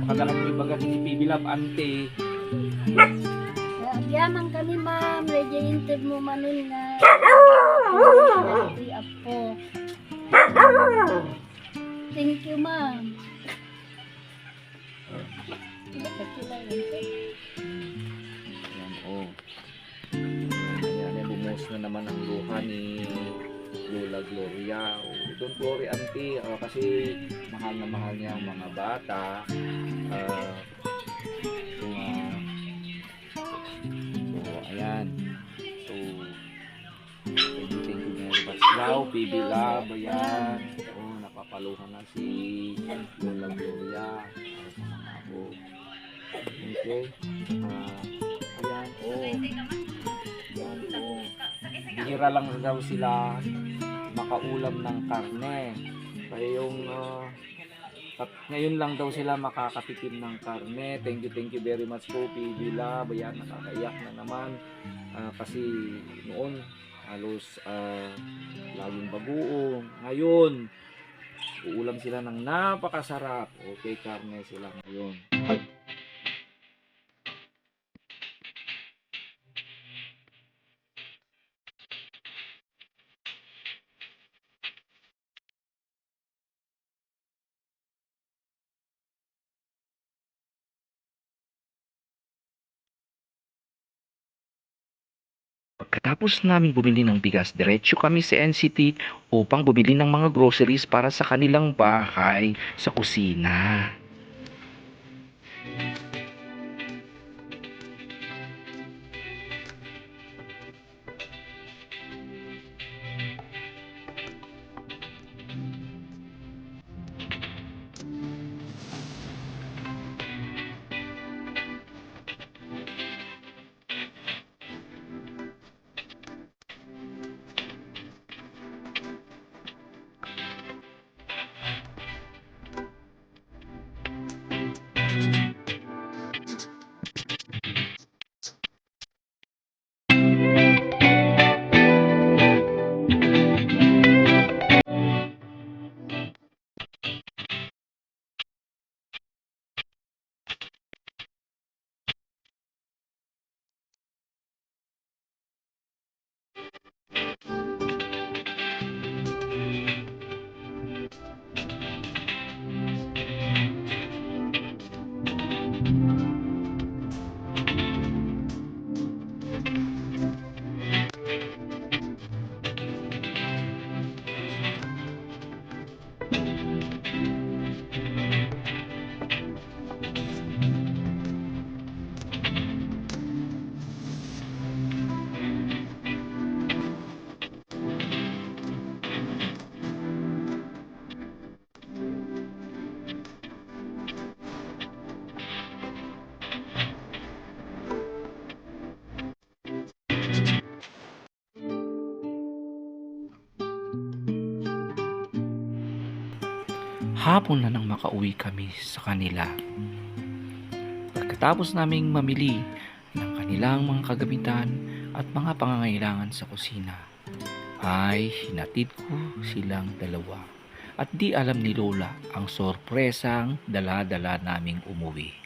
Ibaga ni PB Love ante. Yaman kami ma'am, regimented mo manin po. Thank you ma'am. Ayan, oh. Ayan, ayan, bumuhos na naman ang luha ni Lola Gloria. Oh, don't worry, auntie. Oh, kasi mahal na mahal niya ang mga bata. Ah, so, ah, so, ayan. So, thank you, thank you very much. Wow, baby love, ayan. Oh, napapaluhan na si Lola Gloria. Para sa mga abo. Okay. Ah, ayan, oh. Ayan, oh. Bihira lang daw sila makaulam ng karne. Kaya yung ah, at ngayon lang daw sila makakatikim ng karne. Thank you, thank you very much po, PB Lab. Ayan, nakakaiyak na naman. Ah, kasi noon, halos ah, laging bagoong. Ngayon, uulam sila ng napakasarap. Okay, karne sila ngayon. Pagkatapos namin bumili ng bigas, diretso kami sa NCT upang bumili ng mga groceries para sa kanilang bahay sa kusina. Hapon na nang makauwi kami sa kanila. Pagkatapos naming mamili ng kanilang mga kagamitan at mga pangangailangan sa kusina, ay hinatid ko silang dalawa. At di alam ni Lola ang sorpresang dala-dala naming umuwi.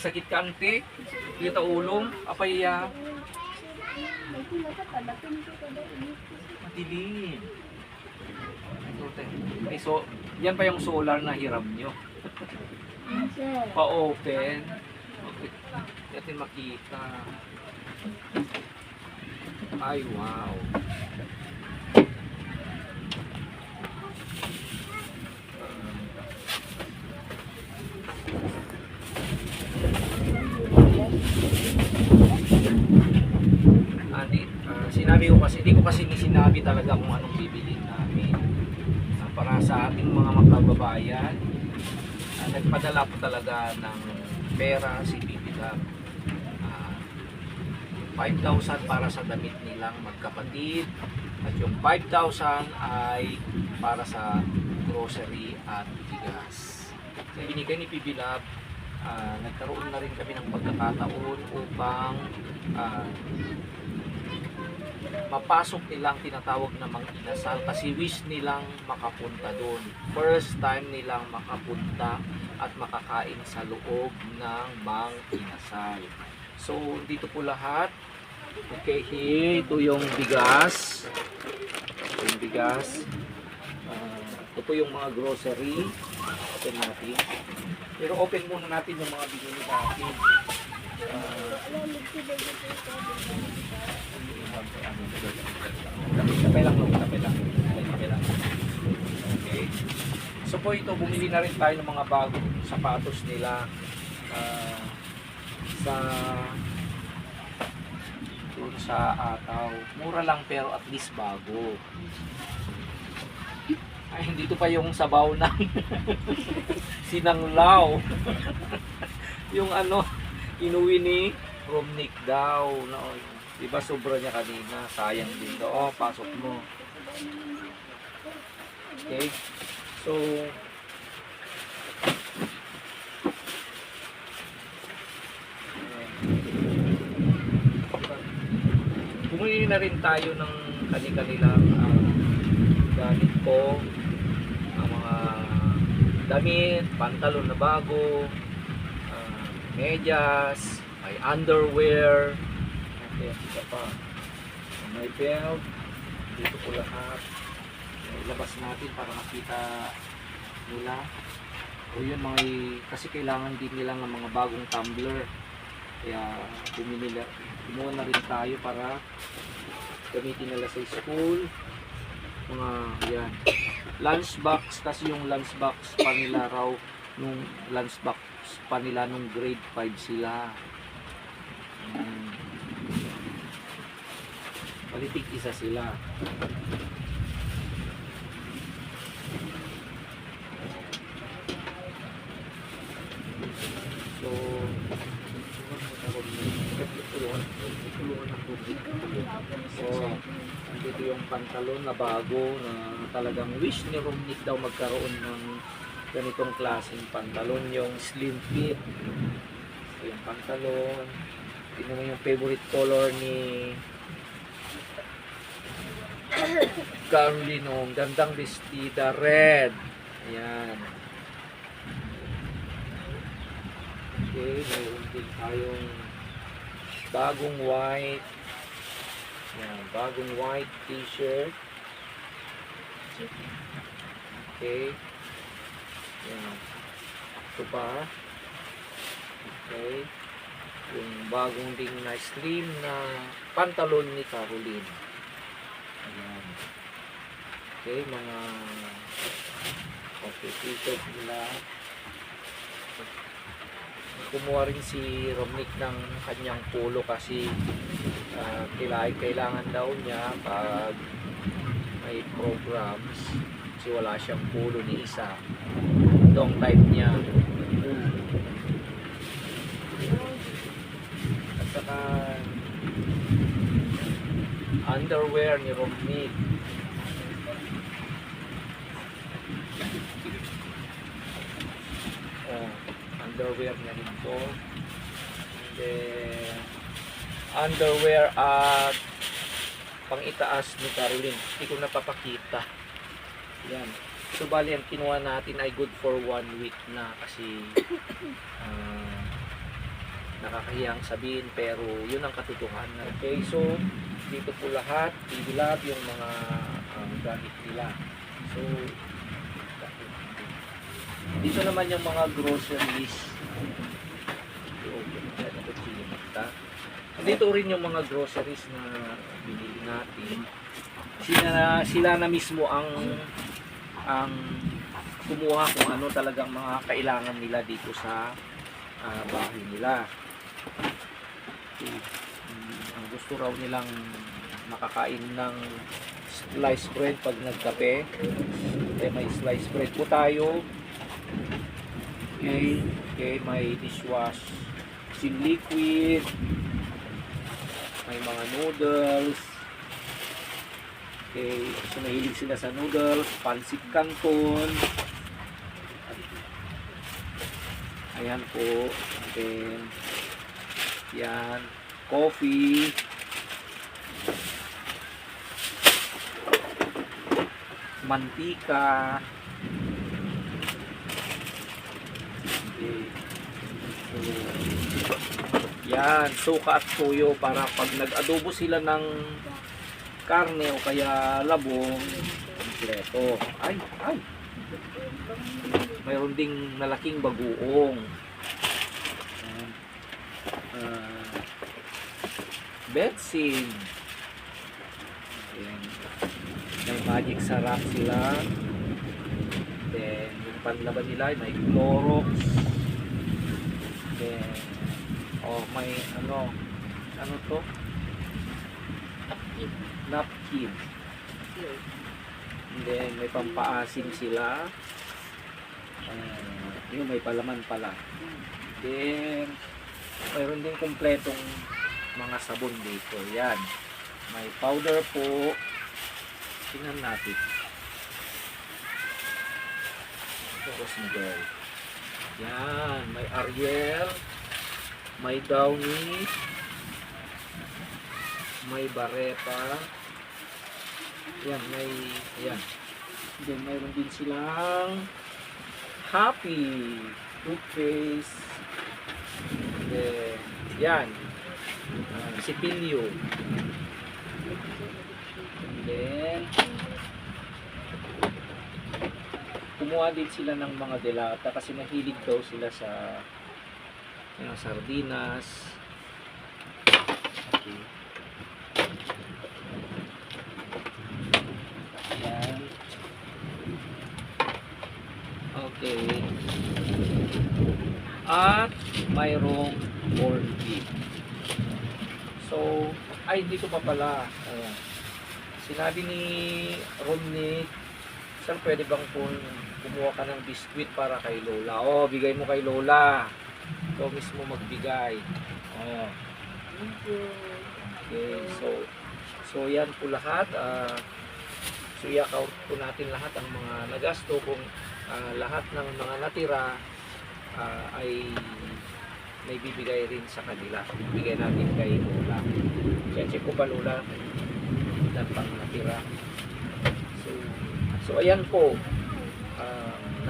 Sakit ka, ante. Ta ulong. Apay ya. May talagang ko kada ini. Madilim. Ito, te. Ay, so, yan pa yung solar na hiram nyo. Pa-open. Okay. Natin makita. Ay, wow. Ani, ah, sinabi ko kasi, hindi ko kasi ni sinabi talaga kung anong bibilin namin. Ah, para sa ating mga magkababayan, Ah, nagpadala po talaga ng pera si Bibi Love. Ah, 5,000 para sa damit nilang magkapatid at yung 5,000 ay para sa grocery at bigas. So, binigay ni Bibi Love, ah, nagkaroon na rin kami ng pagkakataon upang ah, mapasok nilang tinatawag na mga inasal kasi wish nilang makapunta doon. First time nilang makapunta at makakain sa loob ng Mang Inasal. So, dito po lahat. Okay, ito yung bigas. Yung bigas. Ah, ito po yung mga grocery. Open natin. Pero open muna natin yung mga binili natin. Ah, Tapay lang lang, lang. Tapay lang. Okay. So po ito, bumili na rin tayo ng mga bagong sapatos nila ah, sa doon sa ataw. Mura lang pero at least bago. Ay, dito pa yung sabaw ng sinanglaw. yung ano, inuwi ni Romnick daw. No? Diba sobra niya kanina? Sayang daw. Oh, pasok mo. Okay. So, bumili na rin tayo ng kani-kanilang ah, gamit ko ang mga damit, pantalon na bago ah, medyas may underwear okay, isa pa. May belt dito po lahat. Ilabas natin para makita nila. O yun mga kasi kailangan din nila ng mga bagong tumbler. Kaya bumili na kumuha na rin tayo para gamitin nila sa school. Mga yan. Lunchbox kasi yung lunchbox pa nila raw nung lunchbox pa nila nung grade 5 sila. Hmm. Palitik isa sila So, So, andito yung pantalon na bago na talagang wish ni Romnick daw magkaroon ng ganitong klaseng pantalon, yung slim fit. So, yung pantalon. Tingnan mo yung favorite color ni Caroline, ang gandang bestida, red. Ayan. Okay, mayroon din tayong bagong white. Yan, bagong white t-shirt. Okay. Yan. Ito pa. Okay. Yung bagong ding na slim na pantalon ni Caroline. Ayan. Okay, mga t-shirt nila. Kumuha rin si Romnick ng kanyang polo kasi uh, kailangan, daw niya pag may programs. Kasi wala siyang polo ni isa. Ito ang type niya. At saka underwear ni Romney. Oh, underwear niya dito. And then, underwear at pangitaas ni Caroline. Hindi ko napapakita. Yan. So, bali, ang kinuha natin ay good for one week na kasi uh, nakakahiyang sabihin pero yun ang katotohanan. Okay, so dito po lahat, i-love yung mga ah, gamit nila. So, dito naman yung mga groceries. Dito rin yung mga groceries na binili natin. Sila, sila na mismo ang ang kumuha kung ano talagang mga kailangan nila dito sa ah, bahay nila. Okay. Gusto raw nilang makakain ng slice bread pag nagkape. Eh, may slice bread po tayo. Okay, okay, may dishwash sin liquid. May mga noodles. Okay, so mahilig sila sa noodles, pancit canton. Ayan po. Then, yan, coffee. Mantika. Yan, suka at tuyo para pag nag-adobo sila ng karne o kaya labong, kompleto. Ay, ay. Mayroon ding malaking bagoong. Ayan. Ah, Betsin. May magic sarap sila. Then, yung panlaban nila, may Clorox. Then, oh, may ano, ano to? Napkin. And then, may pampaasim sila. Uh, yun, may palaman pala. Then, mayroon din kompletong mga sabon dito. Yan. May powder po. Tingnan natin. Tapos girl. Yan. May Ariel. May Downy. May Bareta. Yan. May, yan. Then, mayroon din silang Happy toothpaste. Then, yan. Uh, sipilyo. And then, kumuha din sila ng mga delata kasi mahilig daw sila sa yung sardinas. Okay. Okay. At mayroong corned beef. So, ay dito pa pala. Ayan. Sinabi ni Romney, sir pwede bang kung kumuha ka ng biskwit para kay Lola? Oh, bigay mo kay Lola. Ikaw mismo magbigay. Oh. Thank you. Okay, so so yan po lahat. ah so i-account po natin lahat ang mga nagasto kung ah, lahat ng mga natira ah, ay may bibigay rin sa kanila. Bibigay natin kay Lola. Kaya check ko pa Lola ilan pang natira. So, so ayan po.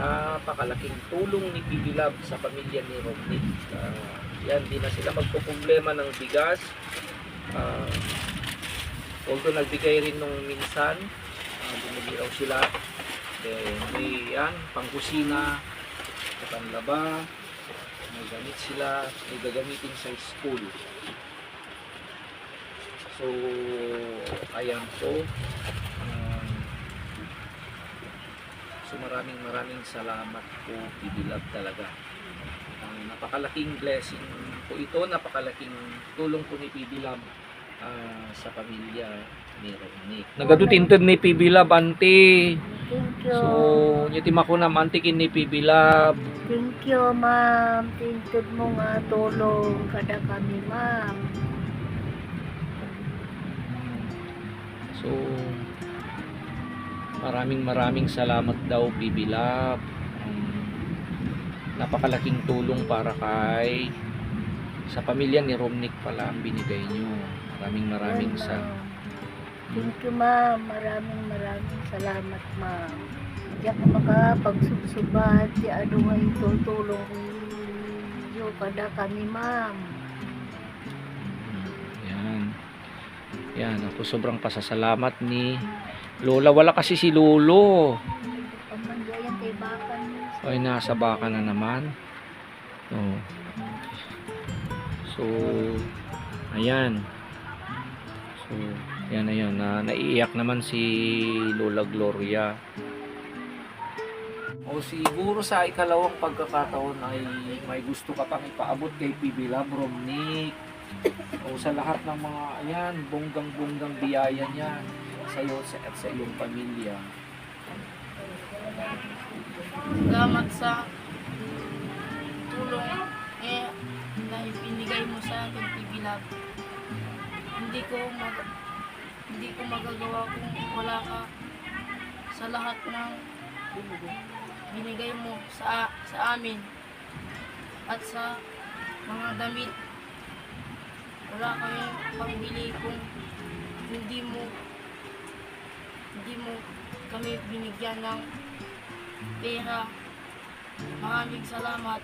Napakalaking tulong ni Bibi Love sa pamilya ni Romney. Ah, yan, di na sila magpo-problema ng bigas. Ah, although nagbigay rin nung minsan, uh, bumili sila. Then, may yan, pangkusina, panlaba, may gamit sila, may gagamitin sa school. So, ayan po. Um, so, maraming maraming salamat po, Bibilab talaga. Ah, napakalaking blessing po ito, napakalaking tulong po ni PB Lab ah, sa pamilya ni Romnick. Nagadutintod ni PB Lab, ante. Thank you. So, nyitim ako na mantikin ni PB Lab. Thank you, ma'am. Tintod mo nga tulong kada kami, ma'am. So, maraming maraming salamat daw. Um, napakalaking tulong para kay sa pamilya ni Romnick pala ang binigay nyo. Maraming maraming sa. Thank you, ma'am. Maraming maraming salamat, ma'am. Hindi ako makapagsubsubat. Si ano ay tutulong ninyo kada kami, ma'am. Yan. Yan, ako sobrang pasasalamat ni Lola. Wala kasi si Lolo. Ay, nasa baka na naman. Oh. So, ayan. So, yan na. Na, naiiyak naman si Lola Gloria. O siguro sa ikalawang pagkakataon ay may gusto ka pang ipaabot kay PB Lab Romnick. O sa lahat ng mga, ayan, bonggang-bonggang biyaya niya sa iyo at sa iyong pamilya. Salamat sa tulong eh, na ibinigay mo sa akin, TV Lab. Hindi ko mag hindi ko magagawa kung wala ka sa lahat ng binigay mo sa sa amin at sa mga damit. Wala kami pangbili kung hindi mo hindi mo kami binigyan ng pera. Maraming salamat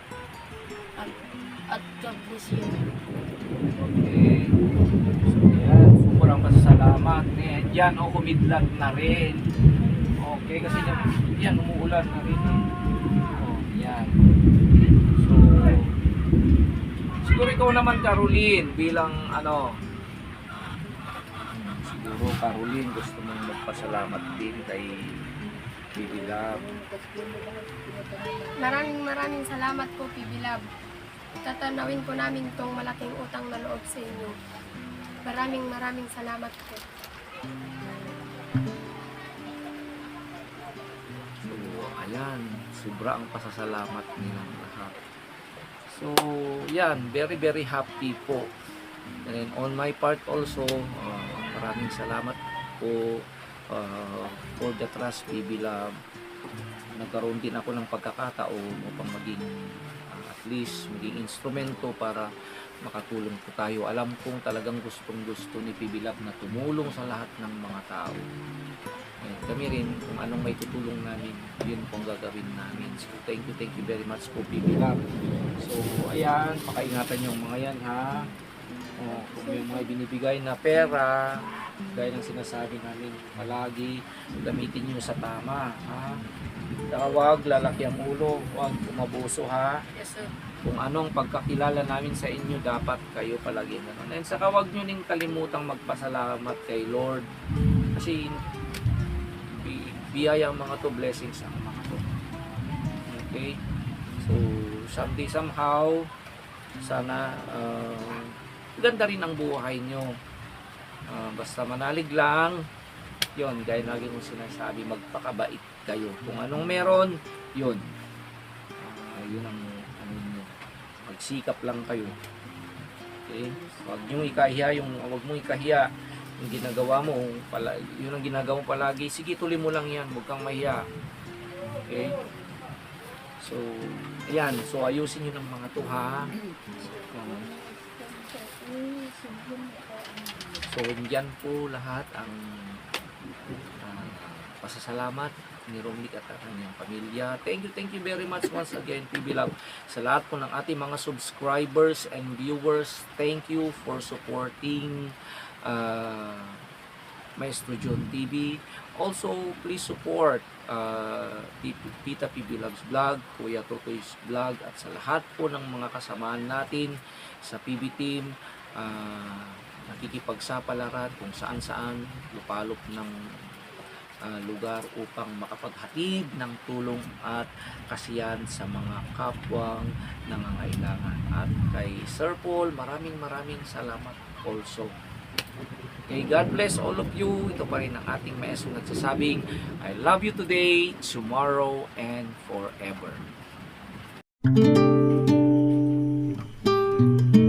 at, at God bless you. Okay. So, yan. Sobrang pasasalamat. Eh, yan, o, kumidlat na rin. Okay, kasi yan, yan umuulan na rin. Eh. Oh, yan. So, siguro ikaw naman, Caroline, bilang ano, siguro, Caroline, gusto mong magpasalamat din kay Bibi Love. Maraming maraming salamat po, PB Lab. Tatanawin po namin tong malaking utang na loob sa inyo. Maraming maraming salamat po. So, ayan, sobra ang pasasalamat nilang lahat. So, yan, very very happy po. And on my part also, uh, maraming salamat po uh, for the trust BB Lab. Nagkaroon din ako ng pagkakataon upang maging uh, at least maging instrumento para makatulong po tayo. Alam kong talagang gustong gusto ni PB Lab na tumulong sa lahat ng mga tao. Eh, kami rin, kung anong may tutulong namin, yun pong gagawin namin. So, thank you, thank you very much po, PB Lab. So, ayan, pakaingatan yung mga yan, ha? O, kung may mga binibigay na pera, gaya ng sinasabi namin palagi, gamitin nyo sa tama, ha? Saka wag lalaki ang ulo, wag umabuso, ha? Yes, sir. kung anong pagkakilala namin sa inyo, dapat kayo palagi ganun. And saka wag nyo ning kalimutang magpasalamat kay Lord. Kasi bi- biyaya ang mga to, blessings ang mga to. Okay? So, someday somehow, sana uh, ganda rin ang buhay nyo. Uh, basta manalig lang, yon gaya lagi kong sinasabi, magpakabait kayo. Kung anong meron, yun. Ah, yun ang ano nyo. Magsikap lang kayo. Okay? Huwag nyo ikahiya yung huwag mo ikahiya yung ginagawa mo pala, yun ang ginagawa mo palagi sige tuloy mo lang yan huwag kang mahiya okay so ayan so ayusin nyo ng mga to ha Um, so yan po lahat ang ah, pasasalamat ni Romnick at ang kanyang pamilya. Thank you, thank you very much once again, PB Love. Sa lahat po ng ating mga subscribers and viewers, thank you for supporting uh, Maestro John TV. Also, please support uh, Tita PB Loves Vlog, Kuya Totoy's Vlog, at sa lahat po ng mga kasamaan natin sa PB Team, uh, nakikipagsapalaran kung saan-saan, lupalop ng uh, lugar upang makapaghatid ng tulong at kasiyan sa mga kapwang nangangailangan. At kay Sir Paul, maraming maraming salamat also. Okay, God bless all of you. Ito pa rin ang ating maestro nagsasabing, I love you today, tomorrow, and forever.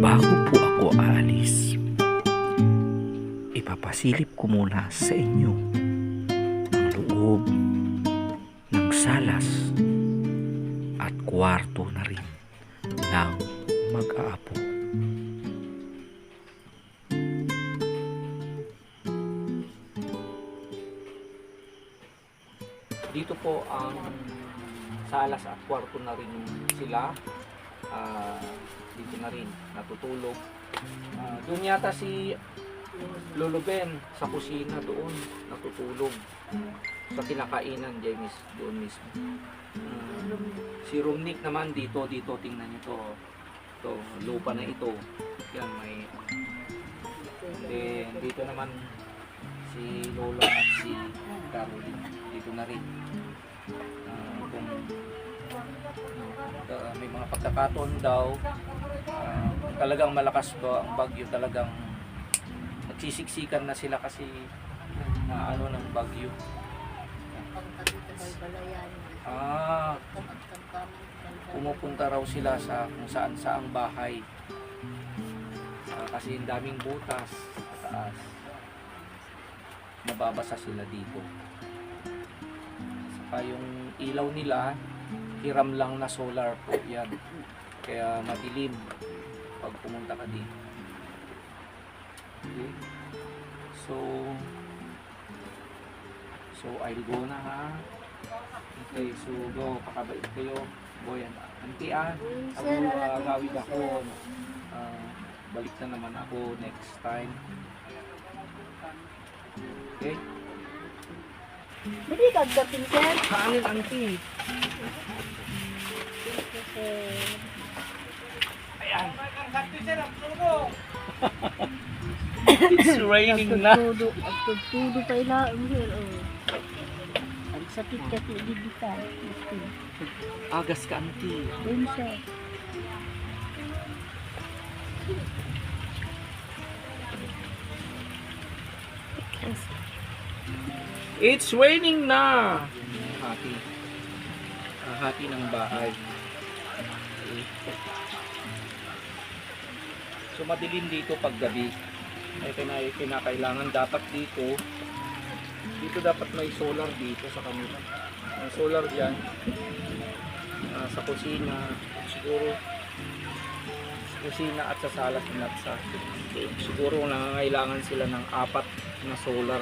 Bago po ako aalis, ipapasilip ko muna sa inyo ang loob ng salas at kwarto na rin ng mag-aapo. Dito po ang salas at kwarto na rin sila. Ah, dito na rin natutulog. Ah, doon yata si Lolo Ben sa kusina doon natutulog. Sa kinakainan, James, doon mismo. Ah, si Rumnik naman dito, dito tingnan niyo to. To, lupa na ito. Yan may Then dito naman si Lola at si Caroline dito na rin. Ah, kung ah, may mga pagkakataon daw talagang malakas ba ang bagyo talagang nagsisiksikan na sila kasi na ano ng bagyo. Ah, pumupunta raw sila sa kung saan saang bahay. Ah, kasi ang daming butas taas. Nababasa sila dito. Saka yung ilaw nila, hiram lang na solar po yan. Kaya madilim pag pumunta ka dito. Okay. So, so I'll go na ha. Okay, so go, pakabait kayo. Boy, auntie ah, ako uh, gawid ako. Ah, balik na naman ako next time. Okay? Hindi kagapin sir. Kaanin auntie? It's raining na. Agtugtudo, agtugtudo pa ila. oh. Ang sakit kasi dito ka. Agas ka auntie. Doon siya. It's raining na! Hati. Hati ng bahay. Okay. So madilim dito pag gabi. Ay kina- kinakailangan dapat dito. Dito dapat may solar dito sa kanila. May solar diyan. Ah, sa kusina. Siguro sa kusina at sa sala at sa siguro nangangailangan sila ng apat na solar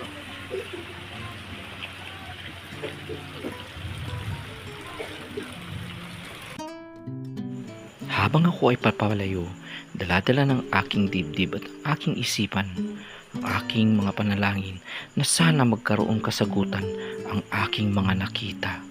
Habang ako ay papalayo, daladala ng aking dibdib at aking isipan, ang aking mga panalangin na sana magkaroong kasagutan ang aking mga nakita.